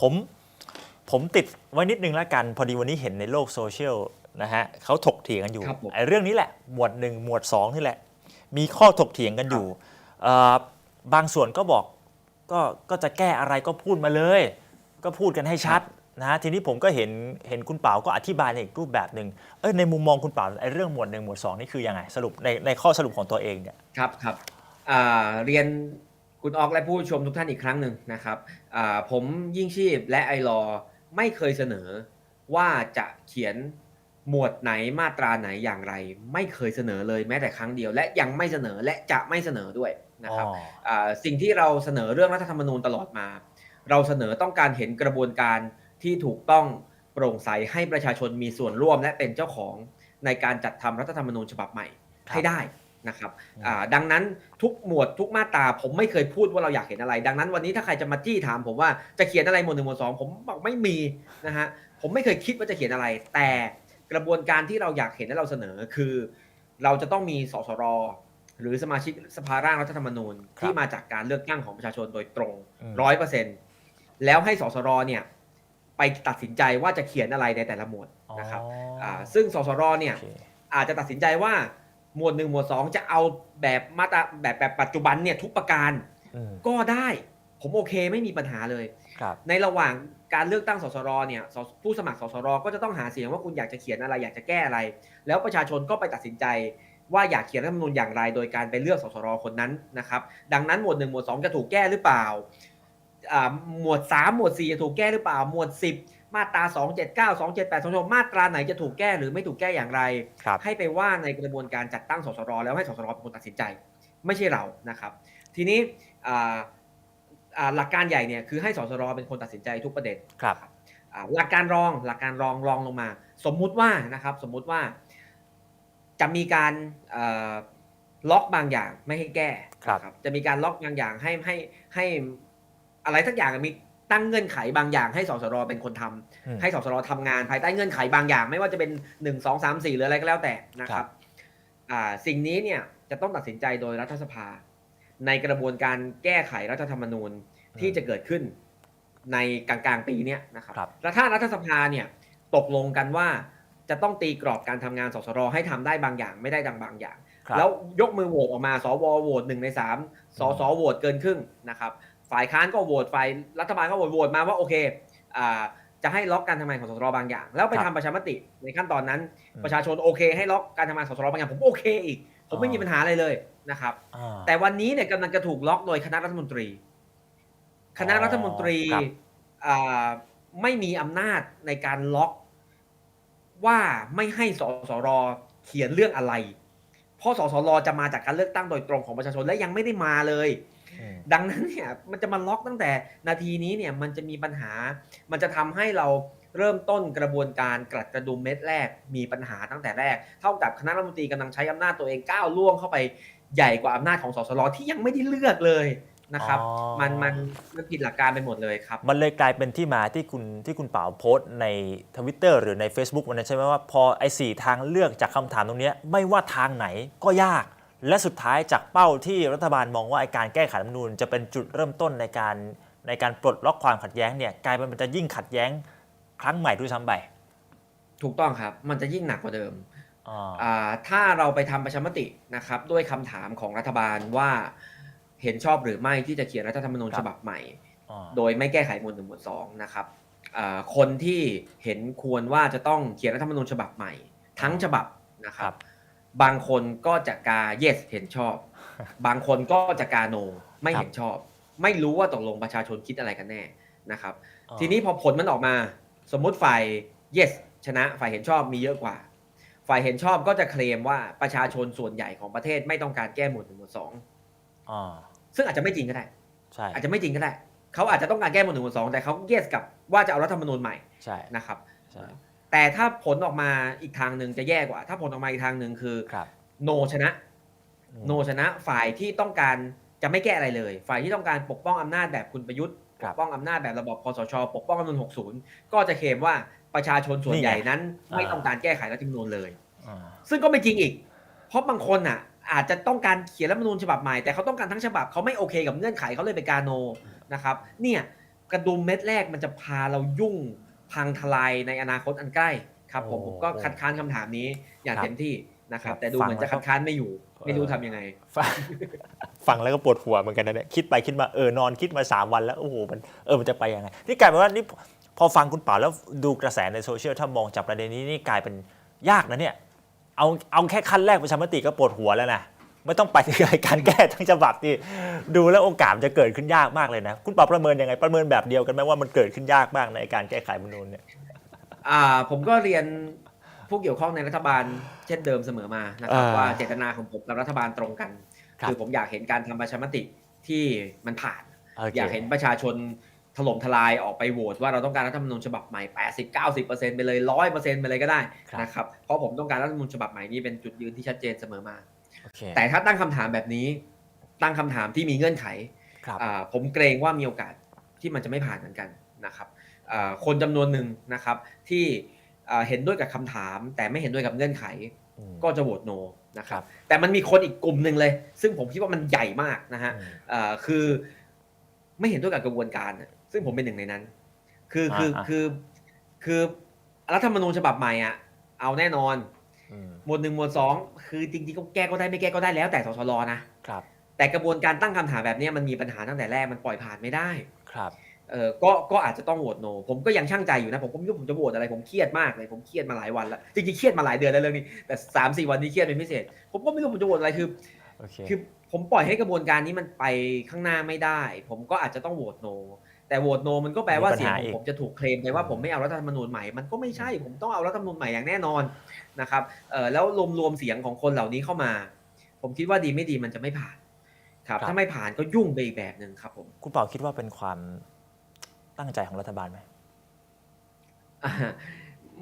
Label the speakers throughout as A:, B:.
A: ผมผมติดไว้นิดนึงแล้วกัน พอดีวันนี้เห็นในโลกโซเชียลนะฮะเขาถกเถียงกันอยู่
B: ครับผม
A: ไอ้เรื่องนี้แหละ หมวดหนึ่งหมวดสองนี่แหละ มีข้อถกเถียงกันอยู่เอ่อบางส่วนก็บอกก็ก็จะแก้อะไรก็พูดมาเลย ก็พูดกันให้ชัดนะฮะทีนี้ผมก็เห็นเห็นคุณเป๋าก็อธิบายในอีกรูปแบบหนึ่งเอยในมุมมองคุณเป๋าไอ้เรื่องหมวดหนึ่งหมวดสองนี่คือยังไงสรุปในในข้อสรุปของตัวเองเนี่ย
B: ครับครับอ่าเรียน คุณออกและผู้ชมทุกท่านอีกครั้งหนึ่งนะครับอ่าผมยิ่งชีพและไอรอไม่เคยเสนอว่าจะเขียนหมวดไหนมาตราไหนอย่างไร ไม่เคยเสนอเลยแม้แต่ครั้งเดียว และยังไม่เสนอและจะไม่เสนอด้วยนะครับ
A: อ๋อ
B: อ่าสิ่งที่เราเสนอเรื่องรัฐธรรมนูญตลอดมา เราเสนอต้องการเห็นกระบวนการที่ถูกต้องโปร่งใสให้ประชาชนมีส่วนร่วมและเป็นเจ้าของในการจัดทำรัฐธรรมนูญฉบับใหม่
A: ครับ
B: ให้ได้ นะครับ
A: อืม
B: อ่าดังนั้นทุกหมวดทุกมาตราผมไม่เคยพูดว่าเราอยากเห็นอะไร ดังนั้นวันนี้ถ้าใครจะมาจี้ถามผมว่าจะเขียนอะไรหมวดหนึ่งหมวดสองผมบอกไม่มีนะฮะผมไม่เคยคิดว่าจะเขียนอะไร แต่กระบวนการที่เราอยากเห็นและเราเสนอคือ เราจะต้องมีสสรหรือสมาชิกสภาร่างรัฐธรรมนูญ
A: ครับ
B: ที่มาจากการเลือกตั้งของประชาชนโดยตรง
A: อืม
B: ร้อยเปอร์เซ็นต์แล้วให้สสรเนี่ยไปตัดสินใจว่าจะเขียนอะไรในแต่ละหมวดนะครับ
A: อ๋อา
B: ซึ่งสสรเนี่ย
A: โอเค
B: อาจจะตัดสินใจว่า หมวดหนึ่งหมวดสองจะเอาแบบมาตราแบบแบบปัจจุบันเนี่ยทุกประการ
A: อืม
B: ก็ได้ ผมโอเคไม่มีปัญหาเลย
A: ครับ
B: ในระหว่างการเลือกตั้งสสรเนี่ยสผู้สมัครสสรก็จะต้องหาเสียงว่าคุณอยากจะเขียนอะไรอยากจะแก้อะไร แล้วประชาชนก็ไปตัดสินใจว่าอยากเขียนรัฐธรรมนูญอย่างไร โดยการไปเลือกสสรคนนั้นนะครับ ดังนั้นหมวดหนึ่งหมวดสองจะถูกแก้หรือเปล่าอ่าหมวดสามหมวดสี่จะถูกแก้หรือเปล่า หมวดสิบ มาตราสองเจ็ดเก้าสองเจ็ดแปดสองมาตราไหนจะถูกแก้หรือไม่ถูกแก้อย่างไร
A: ครับ
B: ให้ไปว่าในกระบวนการจัดตั้งสสรแล้วให้สสรเป็นคนตัดสินใจ ไม่ใช่เรานะครับ ทีนี้อ่าอ่าหลักการใหญ่เนี่ยคือให้สสรเป็นคนตัดสินใจทุกประเด็น
A: ครับ
B: อ่าหลักการรองหลักการรองรองลงมา สมมุติว่านะครับสมมุติว่าจะมีการเอ่อล็อกบางอย่างไม่ให้แก้
A: ครับ
B: นะจะมีการล็อกบางอย่างให้ให้ให้อะไรสักอย่างมี ตั้งเงื่อนไขบางอย่างให้สสรเป็นคนทำ
A: อืม
B: ให้สสรทำงานภายใต้เงื่อนไขบางอย่าง ไม่ว่าจะเป็น1 2 3 4หรืออะไรก็แล้วแต่นะค
A: ครั
B: รับบอ่าสิ่งนี้เนี่ยจะต้องตัดสินใจโดยรัฐสภา ในกระบวนการแก้ไขรัฐธรรมนูญที่จะเกิดขึ้นในกลางๆปีเนี้ยนะครับ
A: ครับ
B: แล้วถ้ารัฐสภาเนี่ยตกลงกันว่าจะต้องตีกรอบการทำงานสสรให้ทำได้บางอย่างไม่ได้ดังบางอย่าง
A: ครับ
B: แล้วยกมือโหวตออกมาสวโหวตหนึ่งในสามสสโหวตเกินครึ่งนะครับ ฝ่ายค้านก็โหวตฝ่ายรัฐบาลก็โหวตโหวตมาว่าโอเคอ่าจะให้ล็อกการทำงานของสสรบางอย่าง แล้วไป
A: ครับ
B: ทำประชามติในขั้นตอนนั้น
A: อืม
B: ประชาชนโอเค ให้ล็อกการทำงานสสรบางอย่างผมโอเคอีก ผมไม่
A: อ๋อ
B: มีปัญหาอะไรเลยนะครับ
A: อ่า
B: แต่วันนี้เนี่ยกำลังจะถูกล็อกโดยคณะรัฐมนตรี คณะรัฐมนตรี
A: ครับ
B: อ่าไม่มีอำนาจในการล็อกว่าไม่ให้สสรเขียนเรื่องอะไร เพราะสสรจะมาจากการเลือกตั้งโดยตรงของประชาชนและยังไม่ได้มาเลย
A: อืม
B: ดังนั้นเนี่ยมันจะมาล็อกตั้งแต่นาทีนี้เนี่ยมันจะมีปัญหา มันจะทำให้เราเริ่มต้นกระบวนการกลัดกระดุมเม็ดแรกมีปัญหาตั้งแต่แรก เท่ากับคณะรัฐมนตรีกำลังใช้อำนาจตัวเองก้าวล่วงเข้าไปใหญ่กว่าอำนาจของสสรที่ยังไม่ได้เลือกเลยนะครับ
A: อ๋อ
B: มันมันมันผิดหลักการไปหมดเลยครับ
A: มันเลยกลายเป็นที่มาที่คุณที่คุณเป๋าโพสต์ในทวิตเตอร์หรือใน Facebook วันนั้นใช่ไหมว่าพอไอ้สี่ทางเลือกจากคำถามตรงเนี้ยไม่ว่าทางไหนก็ยาก และสุดท้ายจากเป้าที่รัฐบาลมองว่าไอ้การแก้ไขรัฐธรรมนูญจะเป็นจุดเริ่มต้นในการในการปลดล็อกความขัดแย้งเนี่ยกลายเป็นมันจะยิ่งขัดแย้งครั้งใหม่ด้วยซ้ำไป
B: ถูกต้องครับ มันจะยิ่งหนักกว่าเดิม
A: อ่า
B: อ่าถ้าเราไปทำประชามตินะครับ ด้วยคำถามของรัฐบาลว่าเห็นชอบหรือไม่ที่จะเขียนรัฐธรรมนูญ
A: ครับ
B: ฉบับใหม่
A: อ่า
B: โดยไม่แก้ไขหมวดหนึ่งหมวดสองนะครับอ่าคนที่เห็นควรว่าจะต้องเขียนรัฐธรรมนูญฉบับใหม่ ทั้งฉบับนะค
A: ค
B: รั
A: รับ บ
B: บางคนก็จะกา yes เห็นชอบ บางคนก็จะกา no ไม่เห็นชอบ ไม่รู้ว่าตกลงประชาชนคิดอะไรกันแน่นะครับ ทีนี้พอผลมันออกมา สมมุติฝ่าย yes ชนะฝ่ายเห็นชอบมีเยอะกว่า ฝ่ายเห็นชอบก็จะเคลมว่าประชาชนส่วนใหญ่ของประเทศไม่ต้องการแก้หมวดหนึ่งหมวดสอง
A: อ่า
B: ซึ่งอาจจะไม่จริงก็ได้
A: ใช่
B: อาจจะไม่จริงก็ได้ เขาอาจจะต้องการแก้หมวดหนึ่งหมวดสองแต่เขา yes กับว่าจะเอารัฐธรรมนูญใหม่
A: ใช่
B: นะครับ
A: ใช่
B: แต่ถ้าผลออกมาอีกทางหนึ่งจะแย่กว่า ถ้าผลออกมาอีกทางหนึ่งคือ
A: ครับ
B: no ชนะ
A: อืม
B: โนชนะฝ่ายที่ต้องการจะไม่แก้อะไรเลย ฝ่ายที่ต้องการปกป้องอำนาจแบบคุณประยุทธ์
A: ครั
B: ป
A: บ
B: กป้องอำนาจแบบระบอบคอสช ปกป้องรัฐธรรมนูญ60 ก็จะเคลมว่าประชาชนส่วน
A: นี่ไง
B: ใหญ่นั้น ไม่
A: อ่า
B: ต้องการแก้ไขรัฐธรรมนูญเลย
A: อ่า
B: ซึ่งก็ไม่จริงอีก เพราะบางคนอะ อาจจะต้องการเขียนรัฐธรรมนูญฉบับใหม่แต่เขาต้องการทั้งฉบับเขาไม่โอเคกับเงื่อนไขเขาเลยไปกาโนนะครับ เนี่ยกระดุมเม็ดแรกมันจะพาเรายุ่ง พังทลายในอนาคตอันใกล้ครับผม
A: โอ้
B: ผมก็คัดค้านคำถามนี้อย่าง
A: ครับ
B: เต็มที่นะครับ
A: ครับ
B: แต่ดูเหมือน
A: ฟังแล้ว
B: จะคัดค้านไม่อยู่ ไม่รู้
A: เออ
B: ทำยังไง
A: ฟังฟังแล้วก็ปวดหัวเหมือนกันนะเนี่ยคิดไปคิดมาเออนอนคิดมา 3 วันแล้วโอ้โหมันเออมันจะไปยังไงนี่กลายเป็นว่านี่พอฟังคุณเป่าแล้วดูกระแสในโซเชียลถ้ามองจากประเด็นนี้นี่กลายเป็นยากนะเนี่ยเอาเอาแค่ขั้นแรกประชามติก็ปวดหัวแล้วนะ ไม่ต้องไปถึงการแก้ทั้งฉบับที่ดูแล้วโอกาสมันจะเกิดขึ้นยากมากเลยนะ คุณเป่าประเมินยังไงประเมินแบบเดียวกันไหมว่ามันเกิดขึ้นยากมากในการแก้ไขรัฐธรรมนูญเนี่ย
B: อ่าผมก็เรียนผู้เกี่ยวข้องในรัฐบาลเช่นเดิมเสมอมานะครับ
A: อ่า
B: ว่าเจตนาของผมกับรัฐบาลตรงกัน
A: ครับ
B: คือผมอยากเห็นการทำประชามติที่มันผ่าน
A: โค
B: อยากเห็นประชาชนถล่มทลายออกไปโหวตว่าเราต้องการรัฐธรรมนูญฉบับใหม่ 80 90 ไปเลย 100 ไปเลยก็ได้
A: ครับ
B: นะครับ เพราะผมต้องการรัฐธรรมนูญฉบับใหม่นี้เป็นจุดยืนที่ชัดเจนเสมอมา
A: โอเค
B: แต่ถ้าตั้งคำถามแบบนี้ตั้งคำถามที่มีเงื่อนไข
A: ครับ
B: อ่าผมเกรงว่ามีโอกาสที่มันจะไม่ผ่านเหมือนกันนะครับอ่าคนจำนวนหนึ่งนะครับที่อ่าเห็นด้วยกับคำถาม แต่ไม่เห็นด้วยกับเงื่อนไข
A: อืม
B: ก็จะโหวตโนนะค
A: ครั
B: รับ
A: บ
B: แต่มันมีคนอีกกลุ่มหนึ่งเลย ซึ่งผมคิดว่ามันใหญ่มากนะฮะ
A: อืม
B: อ่าคือไม่เห็นด้วยกับกระบวนการน่ะซึ่งผมเป็นหนึ่งในนั้น คือคือ
A: อ่า
B: คือคือรัฐธรรมนูญฉบับใหม่อะเอาแน่นอน
A: อืม
B: หมวดหนึ่งหมวดสองคือจริงๆก็แก้ก็ได้ไม่แก้ก็ได้แล้วแต่สสรนะ
A: ครับ
B: แต่กระบวนการตั้งคำถามแบบเนี้ยมันมีปัญหาตั้งแต่แรกมันปล่อยผ่านไม่ได้
A: ครับ
B: เออก็ก็อาจจะต้องโหวตโน ผมก็ยังช่างใจอยู่นะ ผมก็ไม่รู้ผมจะโหวตอะไรผมเครียดมากเลยผมเครียดมาหลายวันแล้วจริงๆเครียดมาหลายเดือนแล้วเรื่องนี้แต่สามสี่วันนี้เครียดเป็นพิเศษ ผมก็ไม่รู้ผมจะโหวตอะไรคือ
A: โอเค
B: คือผมปล่อยให้กระบวนการนี้มันไปข้างหน้าไม่ได้ ผมก็อาจจะต้องโหวตโน แต่โหวตโนมันก็แปลว่า
A: มีปัญ
B: เสียง
A: หา
B: ขอ
A: อี
B: ง
A: ก
B: ผมจะถูกเคลมไปว่าผมไม่เอารัฐธรรมนูญใหม่ มันก็ไม่ใช่ ผมต้องเอารัฐธรรมนูญใหม่อย่างแน่นอนนะครับเออแล้วรวมๆเสียงของคนเหล่านี้เข้ามา ผมคิดว่าดีไม่ดีมันจะไม่ผ่านครับ ถ้าไม่ผ่านก็ยุ่งไปอีกแบบหนึ่งครับผม
A: คุณเป่าคิดว่าเป็นความตั้งใจของรัฐบาลไหม
B: อ่า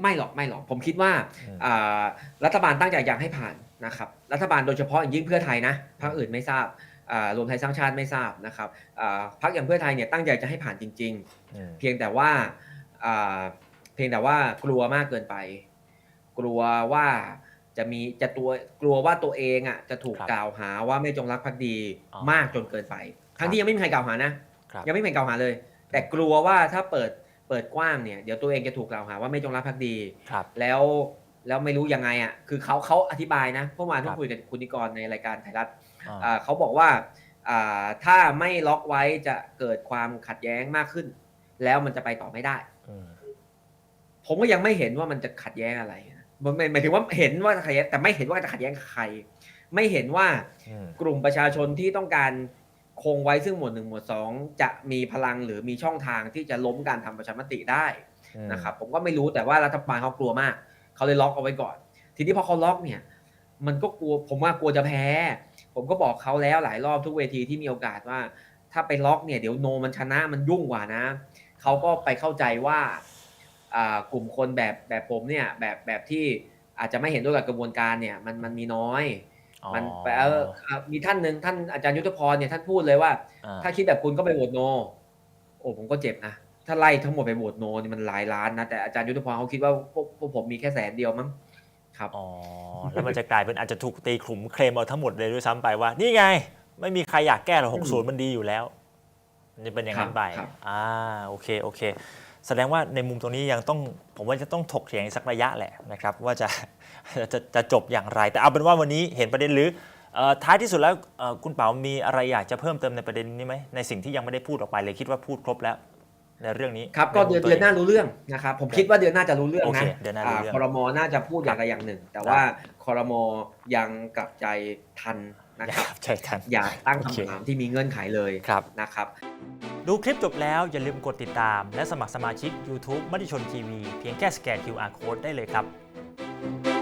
B: ไม่หรอกไม่หรอก ผมคิดว่า
A: อืม
B: อ่ารัฐบาลตั้งใจอยากให้ผ่านนะครับ รัฐบาลโดยเฉพาะอย่างยิ่งเพื่อไทยนะพรรคอื่นไม่ทราบอ่า รวมไทยสร้างชาติไม่ทราบนะครับอ่าพรรคอย่างเพื่อไทยเนี่ยตั้งใจจะให้ผ่านจริง
A: อืม
B: ๆเพียงแต่ว่าอ่าเพียงแต่ว่ากลัวมากเกินไป กลัวว่าจะมีจะตัวกลัวว่าตัวเองอะจะถูก
A: ครับ
B: กล่าวหาว่าไม่จงรักภักดี
A: อ๋อ
B: มากจนเกินไปทั้งที่ยังไม่มีใครกล่าวหานะ
A: ครับ
B: ยังไม่มีใครกล่าวหาเลย แต่กลัวว่าถ้าเปิดเปิดกว้างเนี่ยเดี๋ยวตัวเองจะถูกกล่าวหาว่าไม่จงรักภักดี
A: ครับ
B: แล้วแล้วไม่รู้ยังไงอะคือเขาเขาอธิบายนะเมื่อวาน
A: ค
B: เพิ่
A: รั
B: ง
A: บ
B: คุยกับคุณนิกรในรายการไทยรัฐ
A: อ่า
B: อ่า เขาบอกว่าอ่าถ้าไม่ล็อกไว้จะเกิดความขัดแย้งมากขึ้น แล้วมันจะไปต่อไม่ได้
A: อืม
B: ผมก็ยังไม่เห็นว่ามันจะขัดแย้งอะไรนะมันหมายหมายถึงว่าเห็นว่าขัดแย้งแต่ไม่เห็นว่าจะขัดแย้งกับใคร ไม่เห็นว่า
A: อืม
B: กลุ่มประชาชนที่ต้องการคงไว้ซึ่งหมวดหนึ่งหมวดสองจะมีพลังหรือมีช่องทางที่จะล้มการทำประชามติได้
A: อืม
B: นะครับผมก็ไม่รู้แต่ว่ารัฐบาลเขากลัวมาก เขาเลยล็อกเอาไว้ก่อน ทีนี้พอเขาล็อกเนี่ย มันก็กลัวผมว่ากลัวจะแพ้ ผมก็บอกเขาแล้วหลายรอบทุกเวทีที่มีโอกาสว่า ถ้าไปล็อกเนี่ยเดี๋ยวโนมันชนะมันยุ่งกว่านะเขาก็ไปเข้าใจว่าอ่ากลุ่มคนแบบแบบผมเนี่ยแบบแบบที่อาจจะไม่เห็นด้วยกับกระบวนการเนี่ยมันมันมีน้อย
A: อ๋อ
B: มันเออมีท่านหนึ่งท่านอาจารย์ยุทธพรเนี่ยท่านพูดเลยว่า
A: อ่า
B: ถ้าคิดแบบคุณก็ไปโหวตโน โอ้ผมก็เจ็บนะถ้าไล่ทั้งหมดไปโหวตโนนี่มันหลายล้านนะแต่อาจารย์ยุทธพรเขาคิดว่าพวกพวกผมมีแค่แสนเดียวมั้ง ครับ
A: อ๋อแล้วมันจะกลายเป็นอาจจะถูกตีขลุ่มเคลมเอาทั้งหมดเลยด้วยซ้ำไปว่า นี่ไง ไม่มีใครอยากแก้หรอกหกศูนย์มันดีอยู่แล้วมันจะเป็นอย่างนั้นไป
B: ครับ
A: อ่าโอเคโอเค แสดงว่าในมุมตรงนี้ยังต้องผมว่าจะต้องถกเถียงอีกสักระยะแหละนะครับ ว่าจะจะจะจบอย่างไร แต่เอาเป็นว่าวันนี้เห็นประเด็นหรือเอ่อท้ายที่สุดแล้วเอ่อคุณเป๋ามีอะไรอยากจะเพิ่มเติมในประเด็นนี้ไหมในสิ่งที่ยังไม่ได้พูดออกไปเลยคิดว่าพูดครบแล้ว ในเรื่องนี้
B: ครับก็
A: ใมุ
B: เดือน
A: มตัว
B: เดือนหน้ารู้เรื่องนะครับผมคิดว่าเดือนหน้าจะรู้เรื่อง
A: โอเค
B: นะ
A: เดือนหน้ารู้เรื่อง
B: คอรมอน่าจะพูดอย่างใดอย่างหนึ่ง แต่ว่าคอรมอยังกลับใจทันนะ
A: นะ
B: ค
A: ค
B: รั
A: รับบใช่ทัน
B: อย่าตั้ง
A: โอเค
B: คำถามที่มีเงื่อนไขเลย
A: ครับ
B: นะครับ
A: ดูคลิปจบแล้วอย่าลืมกดติดตาม และสมัครสมาชิก YouTube มติชนทีวีเพียงแค่สแกน QR Code ได้เลยครับ